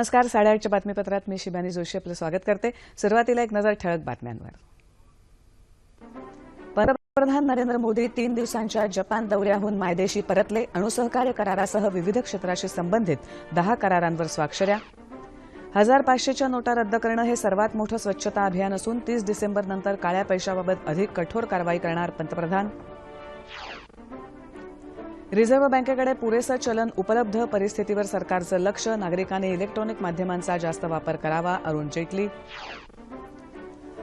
नमस्कार साडेआठच्या बातमीपत्रात मी शिबानी जोशी आपलं स्वागत करते. सुरुवातीला एक नजर ठळक बातम्यांवर. पंतप्रधान नरेंद्र मोदी तीन दिवसांच्या जपान दौऱ्याहून मायदेशी परतले. अणुसहकार्य करारासह विविध क्षेत्राशी संबंधित दहा करारांवर स्वाक्षऱ्या हजार पाचशेच्या नोटा रद्द करणं हे सर्वात मोठं स्वच्छता अभियान असून तीस डिसेंबरनंतर काळ्या पैशाबाबत अधिक कठोर कारवाई करणार पंतप्रधान. रिझर्व्ह बँकेकडे पुरेसं चलन उपलब्ध परिस्थितीवर सरकारचं लक्ष नागरिकांनी इलेक्ट्रॉनिक माध्यमांचा जास्त वापर करावा अरुण जेटली.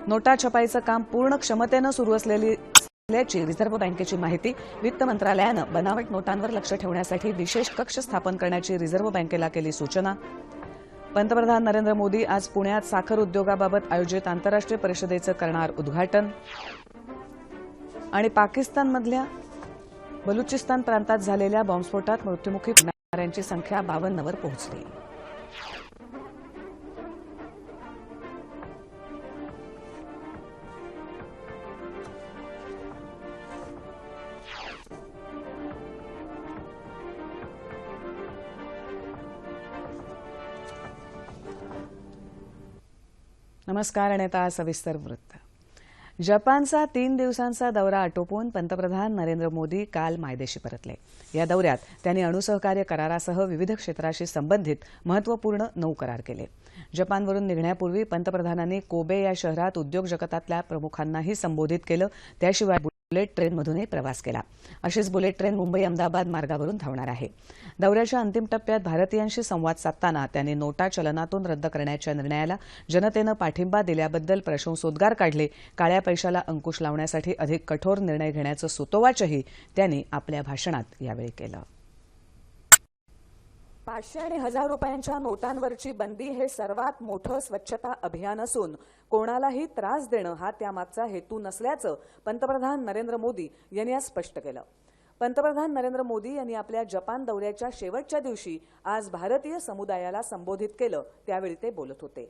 नोटा छपाईचं काम पूर्ण क्षमतेनं सुरू असलेली असल्याची रिझर्व्ह बँकेची माहिती वित्त मंत्रालयानं बनावट नोटांवर लक्ष ठेवण्यासाठी विशेष कक्ष स्थापन करण्याची रिझर्व्ह बँकेला केली सूचना. पंतप्रधान नरेंद्र मोदी आज पुण्यात साखर उद्योगाबाबत आयोजित आंतरराष्ट्रीय परिषदेचं करणार उद्घाटन. आणि पाकिस्तानमधल्या बलुचिस्तान प्रांतात झालेल्या बॉम्बस्फोटात मृत्युमुखी पडणाऱ्यांची संख्या बावन्नवर पोहोचली. नमस्कार आणि आता सविस्तर वृत्त. जपानचा तीन दिवसांचा दौरा आटोपून पंतप्रधान नरेंद्र मोदी काल मायदेशी परतले. या दौऱ्यात त्यांनी अणुसहकार्य करारासह विविध क्षेत्राशी संबंधित महत्त्वपूर्ण नऊ करार केले. जपानवरून निघण्यापूर्वी पंतप्रधानांनी कोबे या शहरात उद्योग जगतातल्या प्रमुखांनाही संबोधित केलं. त्याशिवाय बुलेट ट्रेनमधूनही प्रवास केला. अशीच बुलेट ट्रेन मुंबई अहमदाबाद मार्गावरून धावणार आहे. दौऱ्याच्या अंतिम टप्प्यात भारतीयांशी संवाद साधताना त्यांनी नोटा चलनातून रद्द करण्याच्या निर्णयाला जनतेनं पाठिंबा दिल्याबद्दल प्रशंसोद्गार काढले. काळ्या पैशाला अंकुश लावण्यासाठी अधिक कठोर निर्णय घेण्याचं सुतोवाचही त्यांनी आपल्या भाषणात यावेळी केलं. पाचशे आणि हजार रुपयांच्या नोटांवरची बंदी हे सर्वात मोठं स्वच्छता अभियान असून कोणालाही त्रास देणं हा त्यामागचा हेतू नसल्याचं पंतप्रधान नरेंद्र मोदी यांनी आज स्पष्ट केलं. पंतप्रधान नरेंद्र मोदी यांनी आपल्या जपान दौऱ्याच्या शेवटच्या दिवशी आज भारतीय समुदायाला संबोधित केलं त्यावेळी ते बोलत होते.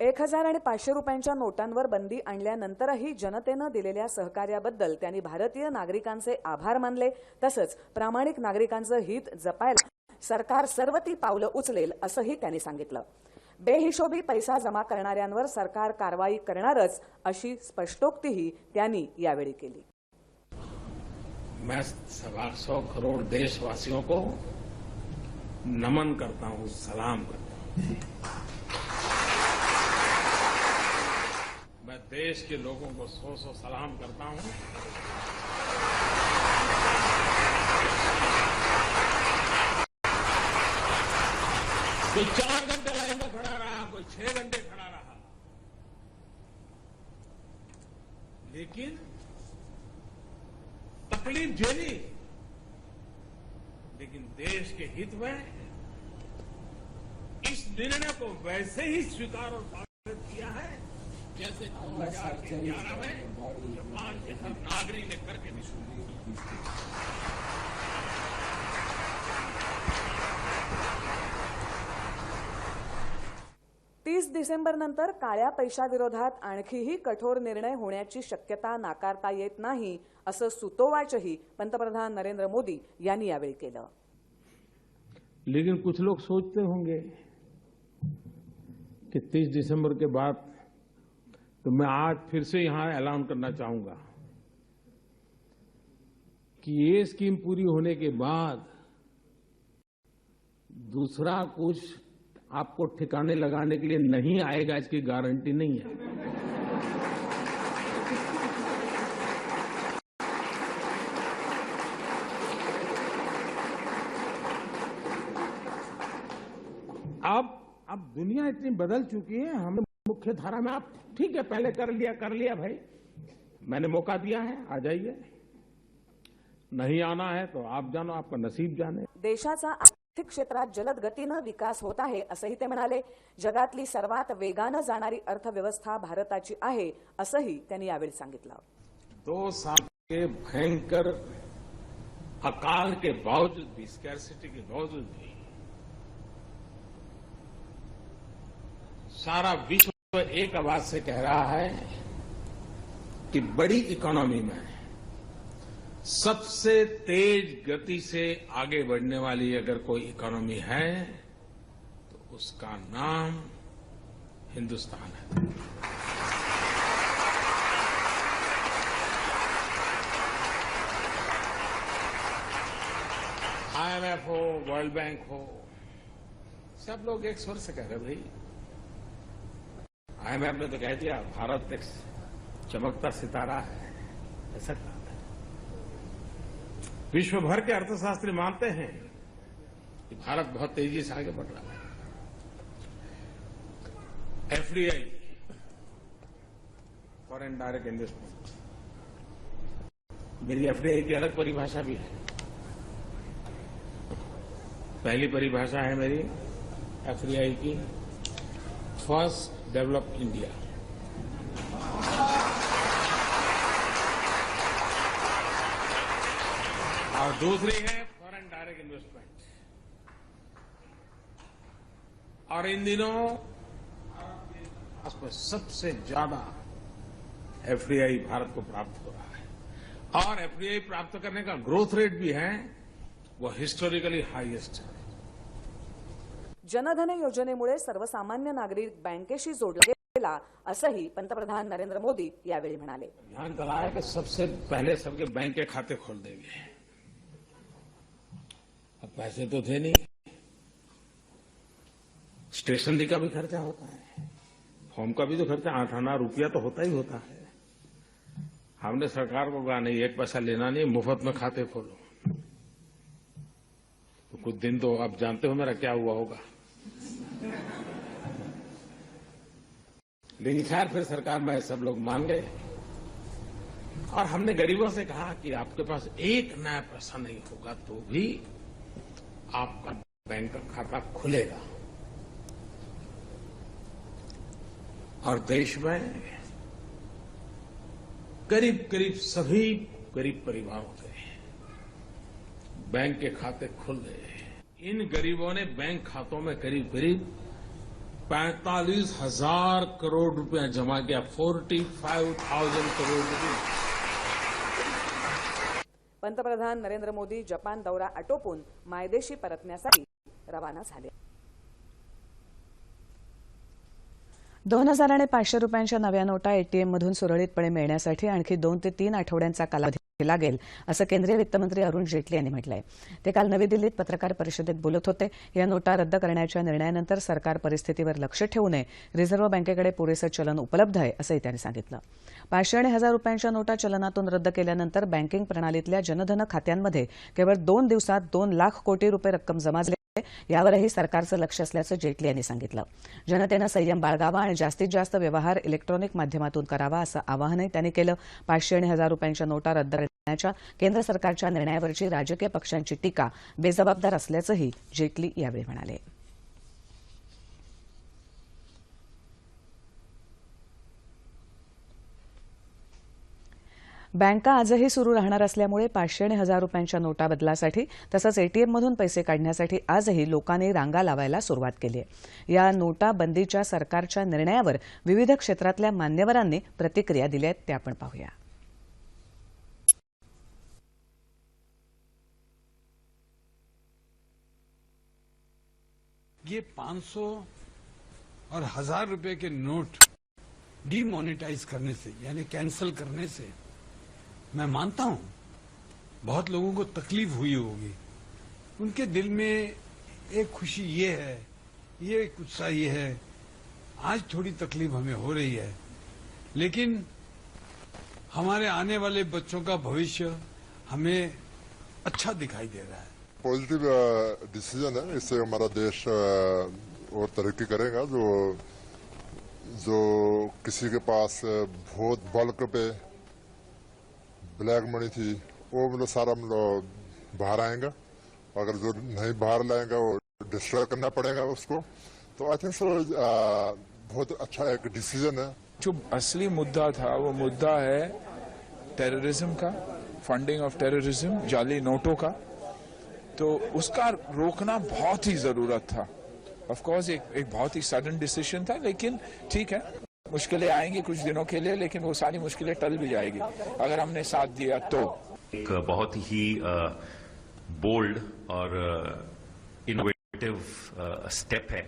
एक हजार आणि पाचशे रुपयांच्या नोटांवर बंदी आणल्यानंतरही जनतेनं दिलेल्या सहकार्याबद्दल त्यांनी भारतीय नागरिकांचे आभार मानले तसंच प्रामाणिक नागरिकांचं हित जपायला सरकार सर्व ती पावलं उचलेल असंही त्यांनी सांगितलं. बेहिशोबी पैसा जमा करणाऱ्यांवर सरकार कारवाई करणारच अशी स्पष्टोक्तीही त्यांनी यावेळी केली. मैं सवा सौ करोड़ देशवासियों को नमन करता हूं सलाम करता हूं। मैं देश के लोगों को सौ सौ सलाम करता हूं। कोई चार घंटे लाइन में खड़ा रहा कोई छह घंटे खड़ा रहा। लेकिन तकलीफ़ झेली लेकिन देश के हित में इस निर्णय को वैसे ही स्वीकार और पारित किया है जैसे दो हज़ार ग्यारह में जापान के हर नागरिक ने करके भी दिखाया तीस डिसेंबरनंतर काळ्या पैशाविरोधात आणखीही कठोर निर्णय होण्याची शक्यता नाकारता येत नाही, असं सुतोवाचही पंतप्रधान नरेंद्र मोदी यांनी यावेळी केलं. लेकिन कुछ लोग सोचते होंगे कि 30 दिसंबर के बाद तो मैं आज फिर से यहाँ ऐलान करना चाहूँगा कि ये स्कीम पूरी होने के बाद दूसरा कुछ आपको ठिकाने लगाने के लिए नहीं आएगा, इसकी गारंटी नहीं है। अब अब दुनिया इतनी बदल चुकी है हम मुख्य धारा में आप ठीक है, पहले कर लिया कर लिया भाई। मैंने मौका दिया है, आ जाइए। नहीं आना है तो आप जानो, आपका नसीब जाने। देशाचा आर्थिक क्षेत्रात जलद गतीनं विकास होत आहे असंही ते म्हणाले. जगातली सर्वात वेगानं जाणारी अर्थव्यवस्था भारताची आहे असंही त्यांनी यावेळी सांगितलं. दो साल के भयंकर अकाल के बावजूद भी स्कैरसिटी के बावजूद भी सारा विश्व एक आवाज से कह रहा है कि बड़ी इकोनॉमी में सबसे तेज गति से आगे बढ़ने वाली अगर कोई इकोनॉमी है तो उसका नाम हिंदुस्तान है। आईएमएफ हो वर्ल्ड बैंक हो, सब लोग एक स्वर से कह रहे भाई आईएमएफ ने तो कह दिया, भारत एक चमकता सितारा है। ऐसा कहा। विश्व भर के अर्थशास्त्री मानते हैं कि भारत बहुत तेज़ी से आगे बढ़ रहा है। एफडीआई फॉरेन डायरेक्ट इन्वेस्टमेंट मेरी एफडीआई की अलग परिभाषा भी है। पहली परिभाषा है मेरी एफडीआई की फ़र्स्ट डेवलप इंडिया और दूसरी है फॉरेन डायरेक्ट इन्वेस्टमेंट और इन दिनों उसमें सबसे ज़्यादा एफडीआई भारत को प्राप्त हो रहा है। और एफडीआई प्राप्त करने का ग्रोथ रेट भी है वो हिस्टोरिकली हाईएस्ट है। जनधन योजनेमुळे सर्वसामान्य नागरिक बँकेशी जोडला गेला असंही पंतप्रधान नरेंद्र मोदी यावेळी म्हणाले. ध्यान कराया कि सबसे पहले सबके बैंक के खाते खोल देंगे। अब पैसे तो थे नहीं। स्टेशनरी का भी खर्चा होता है। फॉर्म का भी तो खर्चा, आठ आना रुपया तो होता ही होता है। हमने सरकार को कहा, नहीं, एक पैसा लेना नहीं, मुफ़्त में खाते खोलो। तो कुछ दिन तो आप जानते हो मेरा क्या हुआ होगा। लेकिन खैर, फिर सरकार में सब लोग मान गए। और हमने गरीबों से कहा कि आपके पास एक नया पैसा नहीं होगा तो भी आपका बैंक का खाता खुलेगा। और देश में करीब करीब सभी गरीब परिवारों के बैंक के खाते खुल गए इन गरीबों ने बैंक खातों में करीब करीब पैंतालीस हज़ार करोड़ रुपया जमा किया। फोर्टी फाइव थाउज़ेंड करोड़ रुपये। पंतप्रधान नरेंद्र मोदी जपान दौरा आटोपून मायदेशी परतण्यासाठी रवाना झाले. दोन हजार आणि पाचशे रुपयांच्या नव्या नोटा एटीएम मधून सुरळीतपणे मिळण्यासाठी आणखी दोन ते तीन आठवड्यांचा कालावधी लागेल असं केंद्रीय वित्तमंत्री अरुण जेटली यांनी म्हटलंय. ते काल नवी दिल्लीत पत्रकार परिषदेत बोलत होते. या नोटा रद्द करण्याच्या निर्णयानंतर सरकार परिस्थितीवर लक्ष ठेवू नये. रिझर्व्ह बँकेकडे पुरेसं चलन उपलब्ध आहे असंही त्यांनी सांगितलं. पाचशे आणि हजार रुपयांच्या नोटा चलनातून रद्द केल्यानंतर बँकिंग प्रणालीतल्या जनधन खात्यांमध्ये केवळ दोन दिवसात दोन लाख कोटी रुपये रक्कम जमा झाली. यावरही सरकारचं लक्ष असल्याचं जेटली यांनी सांगितलं. जनतेनं संयम बाळगावा आणि जास्तीत जास्त व्यवहार इलेक्ट्रॉनिक माध्यमातून करावा असं आवाहनही त्यांनी केलं. पाचशे आणि हजार रुपयांच्या नोटा रद्द करण्याच्या केंद्र सरकारच्या निर्णयावरची राजकीय पक्षांची टीका बेजबाबदार असल्याचंही जेटली यावेळी म्हणाले. बँका आजही सुरू राहणार असल्यामुळे पाचशे आणि हजार रुपयांच्या नोटा बदलासाठी तसंच एटीएममधून पैसे काढण्यासाठी आजही लोकांनी रांगा लावायला सुरुवात केली आहे. या नोटा बंदीच्या सरकारच्या निर्णयावर विविध क्षेत्रातल्या मान्यवरांनी प्रतिक्रिया दिल्या आहेत. त्या आपण पाहूया. ये 500 और हजार रुपए के नोट डीमोनेटाइज करने से यानी कैंसिल करने से मैं मानता हूँ, बहुत लोगों को तकलीफ़ हुई होगी। उनके दिल में एक खुशी ये है, ये एक उत्साह ये है, आज थोड़ी तकलीफ़ हमें हो रही है। लेकिन हमारे आने वाले बच्चों का भविष्य हमें अच्छा दिखाई दे रहा है। पॉजिटिव डिसीज़न है, इससे हमारा देश और तरक्की करेगा। जो जो किसी के पास बहुत बल्क पे ब्लैक मनी थी, वो मतलब सारा मतलब बाहर आएगा। अगर जो नहीं बाहर लाएगा, वो डिस्ट्रॉय करना पड़ेगा उसको। तो आई थिंक सो बहुत अच्छा एक डिसीज़न है। जो असली मुद्दा था, वो मुद्दा है टेररिज्म का फंडिंग ऑफ़ टेररिज्म जाली नोटों का। तो उसका रोकना बहुत ही ज़रूरत था। ऑफ़ कोर्स एक एक बहुत ही सडन डिसीज़न था, लेकिन ठीक है। मुश्किलें आएँगी कुछ दिनों के लिए, लेकिन वो सारी मुश्किलें टल भी जाएगी। अगर हमने साथ दिया तो। एक बहुत ही बोल्ड और इनोवेटिव स्टेप है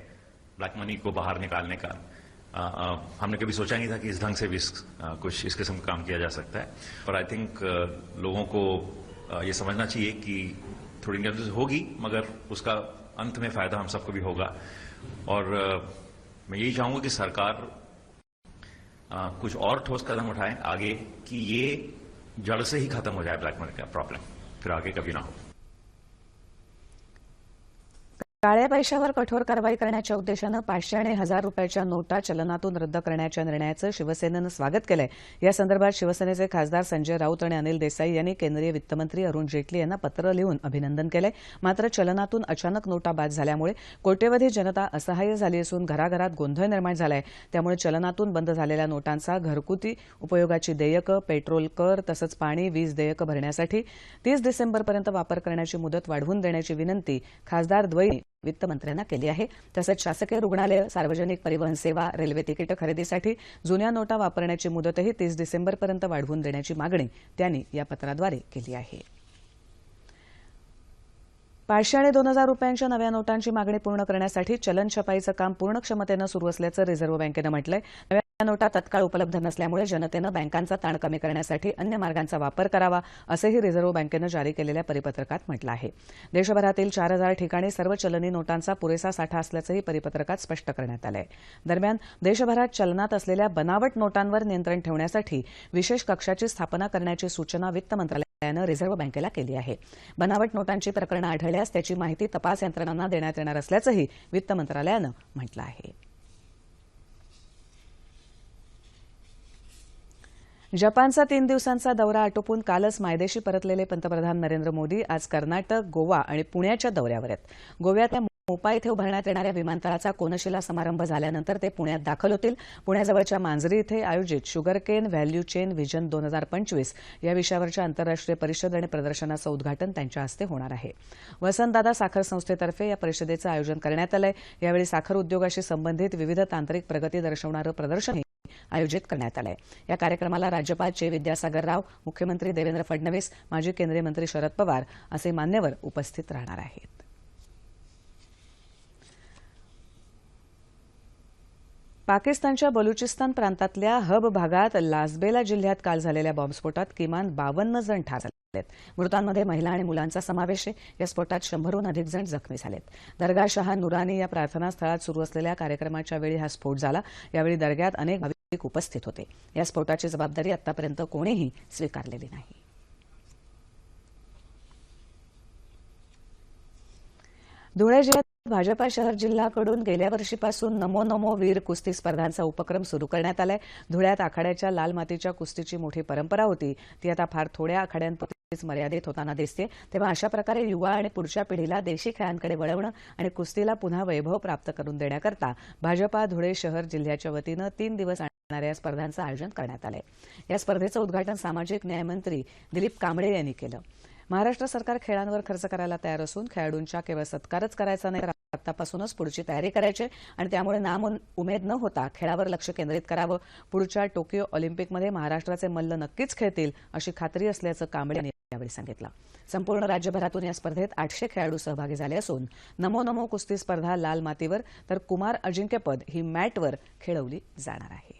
ब्लैक मनी को बाहर निकालने का। हमने कभी सोचा नहीं था कि इस ढंग से भी कुछ इस किस्म का काम किया जा सकता है। पर आई थिंक लोगों को ये समझना चाहिए कि थोड़ी इंडिया होगी, मगर उसका अंत में फ़ायदा हम सबको भी होगा। और मैं यही चाहूँगा कि सरकार आ, कुछ और ठोस कदम उठाएं आगे कि ये जड़ से ही खत्म हो जाए ब्लैक मनी का प्रॉब्लम फिर आगे कभी ना हो। काळ्या पैशावर कठोर कारवाई करण्याच्या उद्देशानं पाचशे आणि हजार रुपयाच्या नोटा चलनातून रद्द करण्याच्या निर्णयाचं शिवसेनेनं स्वागत केलंय. या संदर्भात शिवसेनेचे खासदार संजय राऊत आणि अनिल देसाई यांनी केंद्रीय वित्तमंत्री अरुण जेटली यांना पत्र लिहून अभिनंदन केलंय. मात्र चलनातून अचानक नोटा बाद झाल्यामुळे कोट्यवधी जनता असहाय्य झाली असून घराघरात गोंधळ निर्माण झालाय. त्यामुळे चलनातून बंद झालेल्या नोटांचा घरगुती उपयोगाची देयकं पेट्रोल कर तसंच पाणी वीज देयकं भरण्यासाठी तीस डिसेंबरपर्यंत वापर करण्याची मुदत वाढवून देण्याची विनंती खासदार द्वैनी वित्तमंत्र्यांना केली आहे. तसंच शासकीय रुग्णालय सार्वजनिक परिवहन सेवा रेल्वे तिकीट खरेदीसाठी जुन्या नोटा वापरण्याची मुदतही तीस डिसेंबरपर्यंत वाढवून देण्याची मागणी त्यांनी या पत्राद्वारे केली आहे. पाचशे आणि दोन हजार रुपयांच्या नव्या नोटांची मागणी पूर्ण करण्यासाठी चलन छपाईचं काम पूर्ण क्षमतेनं सुरू असल्याचं रिझर्व्ह बँकेनं म्हटलंय. या नोटा तत्काळ उपलब्ध नसल्यामुळे जनतेनं बँकांचा ताण कमी करण्यासाठी अन्य मार्गांचा वापर करावा असंही रिझर्व्ह बँकेनं जारी केलेल्या परिपत्रकात म्हटलं आहे. देशभरातील चार हजार ठिकाणी सर्व चलनी नोटांचा पुरेसा साठा असल्याचंही परिपत्रकात स्पष्ट करण्यात आलं आहे दरम्यान देशभरात चलनात असलेल्या बनावट नोटांवर नियंत्रण ठेवण्यासाठी विशेष कक्षाची स्थापना करण्याची सूचना वित्त मंत्रालयानं रिझर्व्ह बँकेला केली आहे. बनावट नोटांची प्रकरणं आढळल्यास त्याची माहिती तपास यंत्रणांना देण्यात येणार असल्याचंही वित्त मंत्रालयानं म्हटलं आहे. जपानचा तीन दिवसांचा दौरा आटोपून कालच मायदेशी परतलेले पंतप्रधान नरेंद्र मोदी आज कर्नाटक गोवा आणि पुण्याच्या दौऱ्यावर आहेत. गोव्यातल्या मोपा इथे उभारण्यात येणाऱ्या विमानतळाचा कोनशिला समारंभ झाल्यानंतर ते पुण्यात दाखल होतील. पुण्याजवळच्या मांजरी इथे आयोजित शुगरकेन व्हॅल्यू चेन व्हिजन दोन हजार पंचवीस या विषयावरच्या आंतरराष्ट्रीय परिषद आणि प्रदर्शनाचं उद्घाटन त्यांच्या हस्ते होणार आहे. वसंतदादा साखर संस्थेतर्फे या परिषदेचं आयोजन करण्यात आलंय. यावेळी साखर उद्योगाशी संबंधित विविध तांत्रिक प्रगती दर्शवणारं प्रदर्शनही आयोजित करण्यात आलंय. या कार्यक्रमाला राज्यपाल चे विद्यासागर राव मुख्यमंत्री देवेंद्र फडणवीस माजी केंद्रीय मंत्री शरद पवार असे मान्यवर उपस्थित राहणार आहेत. पाकिस्तानच्या बलुचिस्तान प्रांतातल्या हब भागात लासबेला जिल्ह्यात काल झालेल्या बॉम्बस्फोटात किमान बावन्न जण ठार झालेत. मृतांमध्ये महिला आणि मुलांचा समावेश आहे. या स्फोटात शंभरहून अधिक जण जखमी झालेत. दर्गा शहा नुरानी या प्रार्थनास्थळात सुरू असलेल्या कार्यक्रमाच्या वेळी हा स्फोट झाला. यावेळी दर्ग्यात अनेक उपस्थित होते. या स्फोटाची जबाबदारी आतापर्यंत कोणीही स्वीकारलेली नाही. धुळे जिल्ह्यात भाजपा शहर जिल्ह्याकडून गेल्या वर्षीपासून नमो नमो वीर कुस्ती स्पर्धांचा उपक्रम सुरू करण्यात आलाय. धुळ्यात आखाड्याच्या लाल मातीच्या कुस्तीची मोठी परंपरा होती. ती आता फार थोड्या आखाड्यांपुरतीच मर्यादित होताना दिसते. तेव्हा अशा प्रकारे युवा आणि पुढच्या पिढीला देशी खेळांकडे वळवणं आणि कुस्तीला पुन्हा वैभव प्राप्त करून देण्याकरता भाजपा धुळे शहर जिल्ह्याच्या वतीनं तीन दिवस आणणाऱ्या या स्पर्धांचं आयोजन करण्यात आलंय. या स्पर्धेचं उद्घाटन सामाजिक न्यायमंत्री दिलीप कांबळे यांनी केलं. महाराष्ट्र सरकार खेळांवर खर्च करायला तयार असून खेळाडूंच्या केवळ सत्कारच करायचा नाही आतापासूनच पुढची तयारी करायची आणि त्यामुळे नाम उमेद न होता खेळावर लक्ष केंद्रित करावं. पुढच्या टोकियो ऑलिम्पिकमध्ये महाराष्ट्राचे मल्ल नक्कीच खेळतील अशी खात्री असल्याचं कांबळे यांनी यावेळी सांगितलं. संपूर्ण राज्यभरातून या स्पर्धेत आठशे खेळाडू सहभागी झाले असून नमो नमो कुस्ती स्पर्धा लाल मातीवर तर कुमार अजिंक्यपद ही मॅटवर खेळवली जाणार आहे.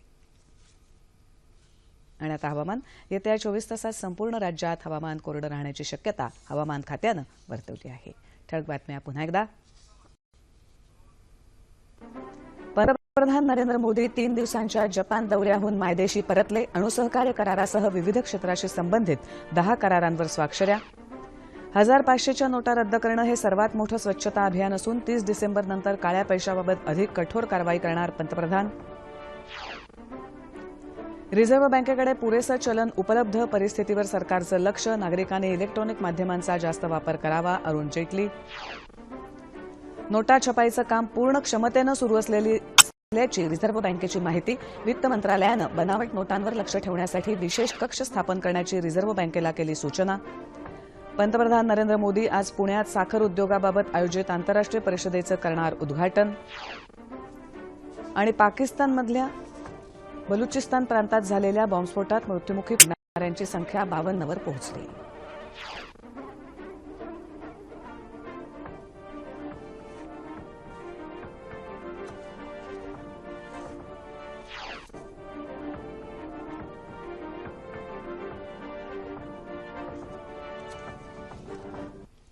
आणि आता हवामान येत्या चोवीस तासात संपूर्ण राज्यात हवामान कोरडं राहण्याची शक्यता हवामान खात्यानं वर्तवली आहे. ठळक बातम्या पुन्हा एकदा. पंतप्रधान नरेंद्र मोदी तीन दिवसांच्या जपान दौऱ्याहून मायदेशी परतले. अणुसहकार्य करारासह विविध क्षेत्राशी संबंधित दहा करारांवर स्वाक्षऱ्या हजार पाचशेच्या नोटा रद्द करणं हे सर्वात मोठं स्वच्छता अभियान असून तीस डिसेंबर नंतर काळ्या पैशाबाबत अधिक कठोर कारवाई करणार पंतप्रधान. रिझर्व्ह बँकेकडे पुरेसं चलन उपलब्ध परिस्थितीवर सरकारचं लक्ष नागरिकांनी इलेक्ट्रॉनिक माध्यमांचा जास्त वापर करावा अरुण जेटली. नोटा छपाईचं काम पूर्ण क्षमतेनं सुरू असलेली असल्याची रिझर्व्ह बँकेची माहिती वित्त मंत्रालयानं बनावट नोटांवर लक्ष ठेवण्यासाठी विशेष कक्ष स्थापन करण्याची रिझर्व्ह बँकेला केली सूचना. पंतप्रधान नरेंद्र मोदी आज पुण्यात साखर उद्योगाबाबत आयोजित आंतरराष्ट्रीय परिषदेचं करणार उद्घाटन. आणि पाकिस्तानमधल्या बलुचिस्तान प्रांतात झालेल्या बॉम्बस्फोटात मृत्युमुखी पडणाऱ्यांची संख्या बावन्नवर पोहोचली.